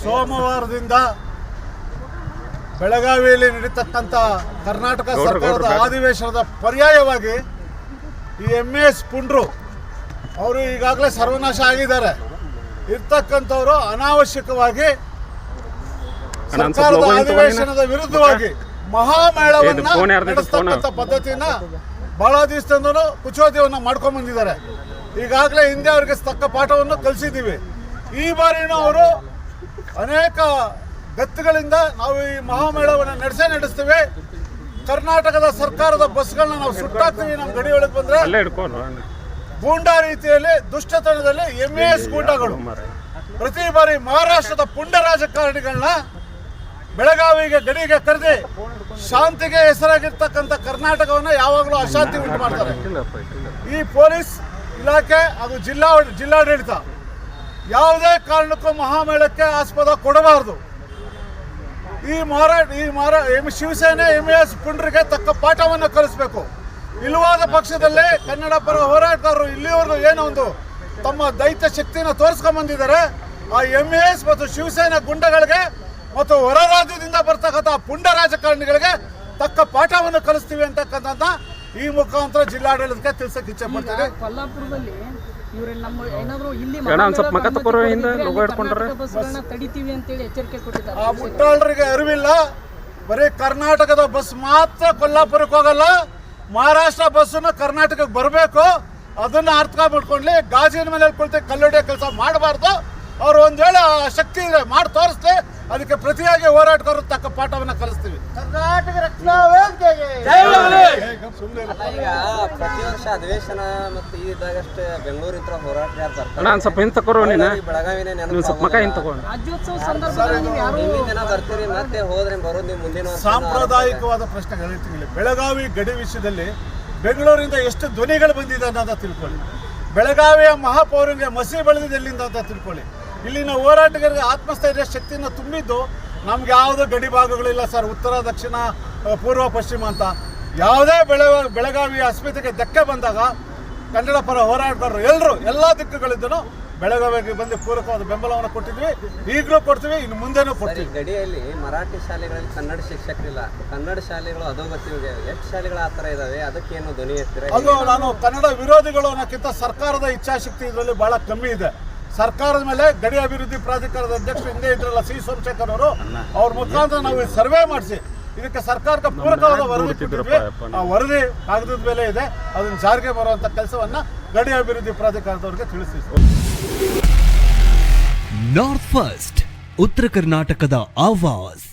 ಸೋಮವಾರದಿಂದ ಬೆಳಗಾವಿಯಲ್ಲಿ ನಡೀತಕ್ಕಂಥ ಕರ್ನಾಟಕ ಸರ್ಕಾರದ ಅಧಿವೇಶನದ ಪರ್ಯಾಯವಾಗಿ ಈ ಎಂ ಎಸ್ ಪುಂಡ್ರು ಅವರು ಈಗಾಗಲೇ ಸರ್ವನಾಶ ಆಗಿದ್ದಾರೆ. ಇರ್ತಕ್ಕಂಥವರು ಅನಾವಶ್ಯಕವಾಗಿ ಸರ್ಕಾರದ ಅಧಿವೇಶನದ ವಿರುದ್ಧವಾಗಿ ಮಹಾಮೇಳವನ್ನ? ನಡೆಸ್ತಕ್ಕಂಥ ಪದ್ಧತಿನ ಬಹಳ ದಿವಸದಿಂದಲೂ ಕುಚೋದ್ಯವನ್ನ ಮಾಡ್ಕೊಂಡ್ ಬಂದಿದ್ದಾರೆ. ಈಗಾಗಲೇ ಹಿಂದೆ ಅವರಿಗೆ ತಕ್ಕ ಪಾಠವನ್ನು ಕಲಿಸಿದ್ದೀವಿ. ಈ ಬಾರಿನೂ ಅವರು ಅನೇಕ ಗತ್ತುಗಳಿಂದ ನಾವು ಈ ಮಹಾಮೇಳವನ್ನು ನಡೆಸೇ ನಡೆಸ್ತೇವೆ. ಕರ್ನಾಟಕದ ಸರ್ಕಾರದ ಬಸ್ಗಳನ್ನ ನಾವು ಸುಟ್ಟಾಕ್ತೀವಿ ನಮ್ಮ ಗಡಿ ಒಳಗೆ ಬಂದ್ರೆ. ಗೂಂಡಾ ರೀತಿಯಲ್ಲಿ ದುಷ್ಟತನದಲ್ಲಿ ಎಂ ಎಸ್ ಗೂಂಡಾಗಳು. ಪ್ರತಿ ಬಾರಿ ಮಹಾರಾಷ್ಟ್ರದ ಪುಂಡ ರಾಜಕಾರಣಿಗಳನ್ನ ಬೆಳಗಾವಿಗೆ ಗಡಿಗೆ ಕರೆದಿ ಶಾಂತಿಗೆ ಹೆಸರಾಗಿರ್ತಕ್ಕಂಥ ಕರ್ನಾಟಕವನ್ನ ಯಾವಾಗಲೂ ಅಶಾಂತಿ ಉಂಟು ಮಾಡ್ತಾರೆ. ಈ ಪೊಲೀಸ್ ಇಲಾಖೆ ಹಾಗೂ ಜಿಲ್ಲಾ ಜಿಲ್ಲಾಡಳಿತ ಯಾವುದೇ ಕಾರಣಕ್ಕೂ ಮಹಾಮೇಳಕ್ಕೆ ಆಸ್ಪದ ಕೊಡಬಾರದು. ಈ ಮಾರಾಟ ಈ ಮಾರಾಟ ಎಂ ಶಿವಸೇನೆ, ಎಂ ಎಸ್ ಪುಂಡ್ರಿಗೆ ತಕ್ಕ ಪಾಠವನ್ನು ಕಲಿಸಬೇಕು. ಇಲ್ಲವಾದ ಪಕ್ಷದಲ್ಲಿ ಕನ್ನಡ ಪರ ಹೋರಾಟಗಾರರು ಇಲ್ಲಿವರೆಗೂ ಏನೋ ಒಂದು ತಮ್ಮ ದೈತ್ಯ ಶಕ್ತಿಯನ್ನು ತೋರಿಸ್ಕೊಂಡ್ ಬಂದಿದ್ದಾರೆ. ಆ ಎಂ ಎಸ್ ಮತ್ತು ಶಿವಸೇನೆ ಗುಂಡಗಳಿಗೆ ಮತ್ತು ಹೊರ ರಾಜ್ಯದಿಂದ ಬರ್ತಕ್ಕಂಥ ಪುಂಡ ರಾಜಕಾರಣಿಗಳಿಗೆ ತಕ್ಕ ಪಾಠವನ್ನು ಕಲಿಸ್ತೀವಿ ಅಂತಕ್ಕಂಥ ಈ ಮುಖಾಂತರ ಜಿಲ್ಲಾಡಳಿತಕ್ಕೆ ತಿಳಿಸಕ್ಕೆ ಇಚ್ಛೆ ಪಡ್ತೇನೆ. ತಡಿತೀವಿ ಅಂತೇಳಿ ಎಚ್ಚರಿಕೆ ಕೊಟ್ಟಿದ್ದಾರೆ. ಆ ಮುಟ್ಟಾಳರಿಗೆ ಅರಿವಿಲ್ಲ. ಬರೀ ಕರ್ನಾಟಕದ ಬಸ್ ಮಾತ್ರ ಕೊಲ್ಲಾಪುರಕ್ಕೆ ಹೋಗಲ್ಲ. ಮಹಾರಾಷ್ಟ್ರ ಬಸ್ಸನ್ನು ಕರ್ನಾಟಕಕ್ಕೆ ಬರಬೇಕು. ಅದನ್ನ ಅರ್ಥ ಮಾಡ್ಕೊಂಡ್ಲಿ ಗಾಜಿನ ಮನೇಲಿ ಕುಳಿತು ಕಲ್ಲೊಡೆಯೋ ಕೆಲಸ ಮಾಡಬಾರ್ದು. ಅವ್ರು ಒಂದು ವೇಳೆ ಆ ಶಕ್ತಿ ಇದೆ ಮಾಡಿ ತೋರಿಸ್ಲಿ ಅದಕ್ಕೆ ಪ್ರತಿಯಾಗಿ ಹೋರಾಟಗಾರರು ತಕ್ಕ ಪಾಠವನ್ನ ಕಲಿಸ್ತೀವಿ. ಕರ್ನಾಟಕ ರಕ್ಷಣಾ ವೇದಿಕೆಗೆ. ಈಗ ಪ್ರತಿ ವರ್ಷ ಅಧಿವೇಶನ ಮತ್ತು ಇದಾಗಷ್ಟೇ ಹೋರಾಟಗಾರ ಅಣ್ಣ ಬರ್ತಾರೆ? ಒಂದ್ ಸ್ವಲ್ಪ ಹಿಂದೆ ತಕೋರೋ ನೀನು. ಬೆಳಗಾವಿನೇ ನೀನು ನೆನಪು ಸ್ವಲ್ಪ ಮಕ ಹಿಂದೆ ತಗೋ ರಾಜ್ಯೋತ್ಸವ ಸಂದರ್ಭದಲ್ಲಿ ನೀವು ಯಾರು ಹಿಂದಿನ ದಿನ ಬರ್ತೀರಿ ಮತ್ತೆ ಹೋದ್ರೆ ಬರೋದು ನೀವು ಮುಂದಿನ ವರ್ಷ ಸಾಂಪ್ರದಾಯಿಕವಾದ ಪ್ರಶ್ನೆ ಹೇಳ್ತೀನಿ ಇಲ್ಲಿ. ಬೆಳಗಾವಿ ಗಡಿ ವಿಷಯದಲ್ಲಿ ಬೆಂಗಳೂರಿಂದ ಎಷ್ಟು ಧ್ವನಿಗಳು ಬಂದಿದೆ ಅನ್ನೋದ ತಿಳ್ಕೊಳ್ಳಿ. ಬೆಳಗಾವಿಯ ಮಹಾಪೌರಿಗೆ ಮಸಿ ಬೆಳೆದಿದೆ ಎಲ್ಲಿಂದ ಅಂತ ತಿಳ್ಕೊಳ್ಳಿ. ಇಲ್ಲಿನ ಹೋರಾಟಗಾರರಿಗೆ ಆತ್ಮಸ್ಥೈರ್ಯ ಶಕ್ತಿಯನ್ನು ತುಂಬಿದ್ದು ನಮ್ಗೆ ಯಾವುದೇ ಗಡಿ ಭಾಗಗಳಿಲ್ಲ ಸರ್. ಉತ್ತರ ದಕ್ಷಿಣ ಪೂರ್ವ ಪಶ್ಚಿಮ ಅಂತ. ಯಾವುದೇ ಬೆಳೆ ಬೆಳಗಾವಿ ಅಸ್ಮಿತೆಗೆ ಧಕ್ಕೆ ಬಂದಾಗ ಕನ್ನಡ ಪರ ಹೋರಾಟಗಾರರು ಎಲ್ಲರೂ ಎಲ್ಲ ದಿಕ್ಕುಗಳಿದ್ದನು ಬೆಳಗಾವಿಗೆ ಬಂದು ಪೂರಕವಾದ ಬೆಂಬಲವನ್ನು ಕೊಟ್ಟಿದ್ವಿ. ಈಗಲೂ ಕೊಡ್ತೀವಿ ಇನ್ನು ಮುಂದೆನೂ ಕೊಡ್ತೀವಿ. ಗಡಿಯಲ್ಲಿ ಮರಾಠಿ ಶಾಲೆಗಳಲ್ಲಿ ಕನ್ನಡ ಶಿಕ್ಷಕರಿಲ್ಲ. ಕನ್ನಡ ಶಾಲೆಗಳು ಅದೋ ಹೋಗ್ಯಾವೆ ಎಷ್ಟು ಶಾಲೆಗಳು ಆ ಥರ ಇದ್ದಾವೆ ಅದಕ್ಕೇನು ಧ್ವನಿ ಎತ್ತೀರ? ಅದು ನಾನು ಕನ್ನಡ ವಿರೋಧಿಗಳು ಅನ್ನೋಕ್ಕಿಂತ ಸರ್ಕಾರದ ಇಚ್ಛಾಶಕ್ತಿ ಇದರಲ್ಲಿ ಬಹಳ ಕಮ್ಮಿ ಇದೆ. ಸರ್ಕಾರದ ಮೇಲೆ ಗಡಿ ಅಭಿವೃದ್ಧಿ ಪ್ರಾಧಿಕಾರದ ಅಧ್ಯಕ್ಷರು ಹಿಂದೆ ಇದ್ರಲ್ಲ ಸಿ ಸೋಮಶೇಖರ್ ಅವರು ಅವ್ರ ಮುಖಾಂತರ ನಾವು ಸರ್ವೆ ಮಾಡಿಸಿ. ಇದಕ್ಕೆ ಸರ್ಕಾರಕ್ಕೆ ಪೂರಕವಾದ ವರದಿ ಕೊಟ್ಟಿದ್ವಿ? ಆ ವರದಿ ಕಾಗದದ ಮೇಲೆ ಇದೆ. ಅದನ್ನು ಜಾರಿಗೆ ಬರುವಂತ ಕೆಲಸವನ್ನ ಗಡಿ ಅಭಿವೃದ್ಧಿ ಪ್ರಾಧಿಕಾರದವ್ರಿಗೆ ತಿಳಿಸ್ತೀವಿ. ನಾರ್ತ್ ಫಸ್ಟ್ ಉತ್ತರ ಕರ್ನಾಟಕದ ಆವಾಸ್